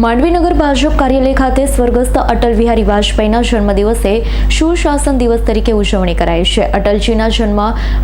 માંડવીનગર ભાજપ કાર્યાલય ખાતે સ્વર્ગસ્થ અટલ બિહારી વાજપેયીના જન્મદિવસે સુશાસન દિવસ તરીકે ઉજવણી કરાઈ છે. અટલજીના જન્મ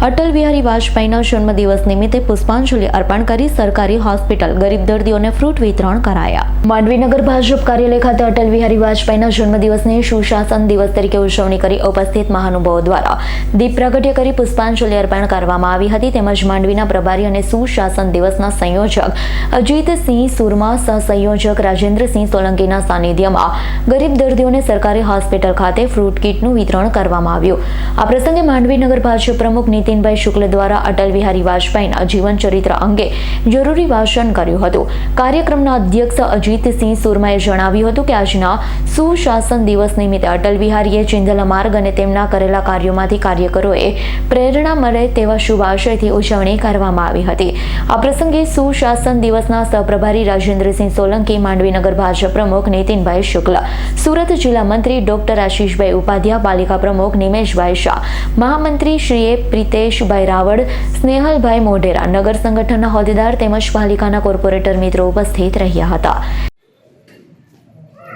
અટલ બિહારી વાજપેયીના જન્મદિવસ નિમિત્તે પુષ્પાંજલિ અર્પણ કરી સરકારી હોસ્પિટલ ગરીબ દર્દીઓને ફ્રૂટ વિતરણ કરાયા. માંડવીનગર ભાજપ કાર્યાલય ખાતે અટલ બિહારી વાજપેયીના જન્મદિવસની સુશાસન દિવસ તરીકે ઉજવણી કરી ઉપસ્થિત મહાનુભાવો દ્વારા દીપ પ્રગટ્ય કરી પુષ્પાંજલિ અર્પણ કરવામાં આવી હતી. તેમજ માંડવીના પ્રભારી અને સુશાસન દિવસના સંયોજક અજીતસિંહ સુરમા, સહસંયોજક રાજેન્દ્રસિંહ સોલંકીના સાનિધ્યમાં ગરીબ દર્દીઓને સરકારી હોસ્પિટલ ખાતે ફ્રૂટ કીટનું વિતરણ કરવામાં આવ્યું. આ પ્રસંગે માંડવી નગર ભાજપ પ્રમુખ નીતિનભાઈ શુક્લ દ્વારા અટલ બિહારી વાજપેયીના જીવન ચરિત્ર અંગે જરૂરી ભાષણ કર્યું હતું. કાર્યક્રમના અધ્યક્ષ અજીતસિંહ સુરમાએ જણાવ્યું હતું કે આજના સુશાસન દિવસ નિમિત્તે અટલ બિહારીએ ચિંધલા માર્ગ અને તેમના કરેલા કાર્યોમાંથી કાર્યકરોએ પ્રેરણા મળે તેવા શુભ આશયથી ઉજવણી કરવામાં આવી હતી. આ પ્રસંગે સુશાસન દિવસના સહપ્રભારી રાજેન્દ્રસિંહ સોલંકી માંડવીનગર ભાજપ પ્રમુખ નીતિનભાઈ શુક્લ સુરત જિલ્લા મંત્રી ડોક્ટર આશીષભાઈ ઉપાધ્યાય પાલિકા પ્રમુખ નિમેશભાઈ શાહ મહામંત્રી શ્રીએ પ્રિતેશભાઈ રાવળ સ્નેહલભાઈ મોઢેરા નગર સંગઠનના હોદ્દેદાર તેમજ પાલિકાના કોર્પોરેટર મિત્રો ઉપસ્થિત રહ્યા હતા.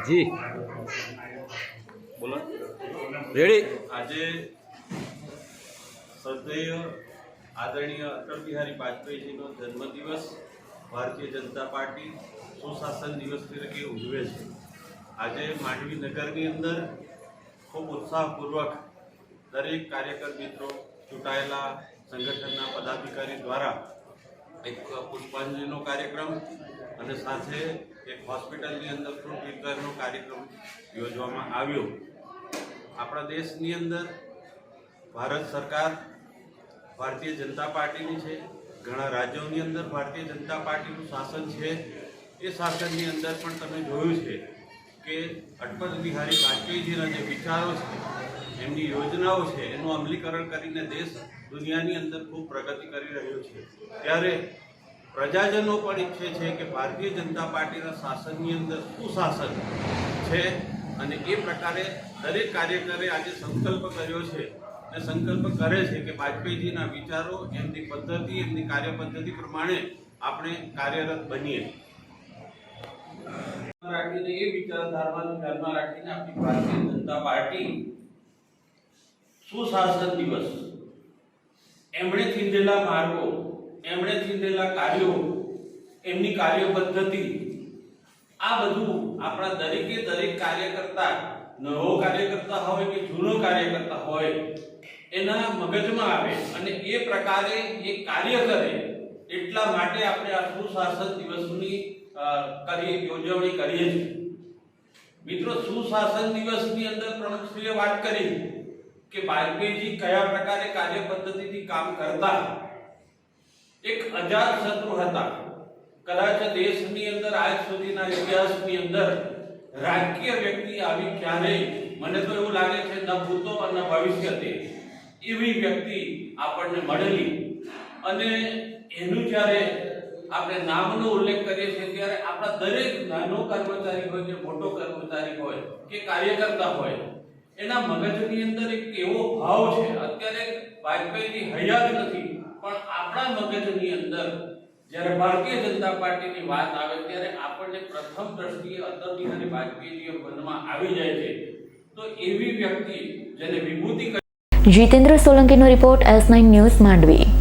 જી. બોલો. રેડી? આજે શ્રદ્ધેય આદરણીય અટલ બિહારી વાજપેયીજીનો જન્મદિવસ ભારતીય જનતા પાર્ટી સુશાસન દિવસ તરીકે ઉજવે છે. આજે માંડવી નગરની અંદર ખૂબ ઉત્સાહપૂર્વક દરેક કાર્યકર મિત્રો ચૂંટાયેલા સંગઠનના પદાધિકારી દ્વારા એક પુષ્પાંજલિનો કાર્યક્રમ અને સાથે એક હોસ્પિટલની અંદર ફ્રૂટ વિતરણનો કાર્યક્રમ યોજવામાં આવ્યો. આપણા દેશની અંદર ભારત સરકાર ભારતીય જનતા પાર્ટીની છે. ઘણા રાજ્યોની અંદર ભારતીય જનતા પાર્ટીનું શાસન છે. એ શાસનની અંદર પણ તમે જોયું છે કે અટલ બિહારી વાજપેયીજીના જે વિચારો છે, એમની યોજનાઓ છે, એનું અમલીકરણ કરીને દેશ દુનિયાની અંદર ખૂબ પ્રગતિ કરી રહ્યો છે. ત્યારે પ્રજાજનો પણ ઈચ્છે છે કે ભારતીય જનતા પાર્ટીના શાસનની અંદર સુશાસન છે અને એ પ્રકારે દરેક કાર્યકરે આજે સંકલ્પ કર્યો છે અને સંકલ્પ કરે છે કે વાજપેયીજીના વિચારો, એમની પદ્ધતિ, એમની કાર્ય પદ્ધતિ પ્રમાણે આપણે કાર્યરત બનીએ. રાખીને એ વિચારધારાને ધ્યાનમાં રાખીને આપણી ભારતીય જનતા પાર્ટી સુશાસન દિવસ. એમણે ચીંધેલા માર્ગો, એમણે ચીંધેલા કાર્યો, એમની કાર્ય પદ્ધતિ આ બધું આપણા દરેકે દરેક કાર્યકર્તા, નવો કાર્યકર્તા હોય કે જૂનો કાર્યકર્તા હોય એના મગજમાં આવે અને એ પ્રકારે એ કાર્ય કરે એટલા માટે આપણે આ સુશાસન દિવસની કરી, યોજવણી કરીએ છીએ. મિત્રો, સુશાસન દિવસની અંદર પ્રમુખશ્રીએ વાત કરી કે વાજપેયીજી કયા પ્રકારે કાર્ય પદ્ધતિથી કામ કરતા. એક અજાત શત્રુ હતા. કદાચ દેશની અંદર, આજ સુધીના ઇતિહાસની અંદર રાજકીય વ્યક્તિ આવી ક્યારેય, મને તો એવું લાગે છે, ન ભૂતો અને ભવિષ્ય તે. એવી વ્યક્તિ આપણને મળેલી. અને એનું જ્યારે આપણે નામનો ઉલ્લેખ કરીએ છીએ, ત્યારે આપણા દરેક નાનો કર્મચારી હોય કે મોટો કર્મચારી હોય કે કાર્યકર્તા હોય, એના મગજની અંદર એક એવો ભાવ છે. અત્યારે વાજપેયીની હયાત નથી, પણ આપણા મગજની અંદર જ્યારે ભારતીય જનતા પાર્ટીની વાત આવે, ત્યારે આપણને પ્રથમ દ્રષ્ટિએ અટલ બિહારી વાજપેયીજીએ મનમાં આવી જાય છે. તો એવી વ્યક્તિ જેને Vibhuti Jitendra સોલંકીનો report S nine news Mandvi.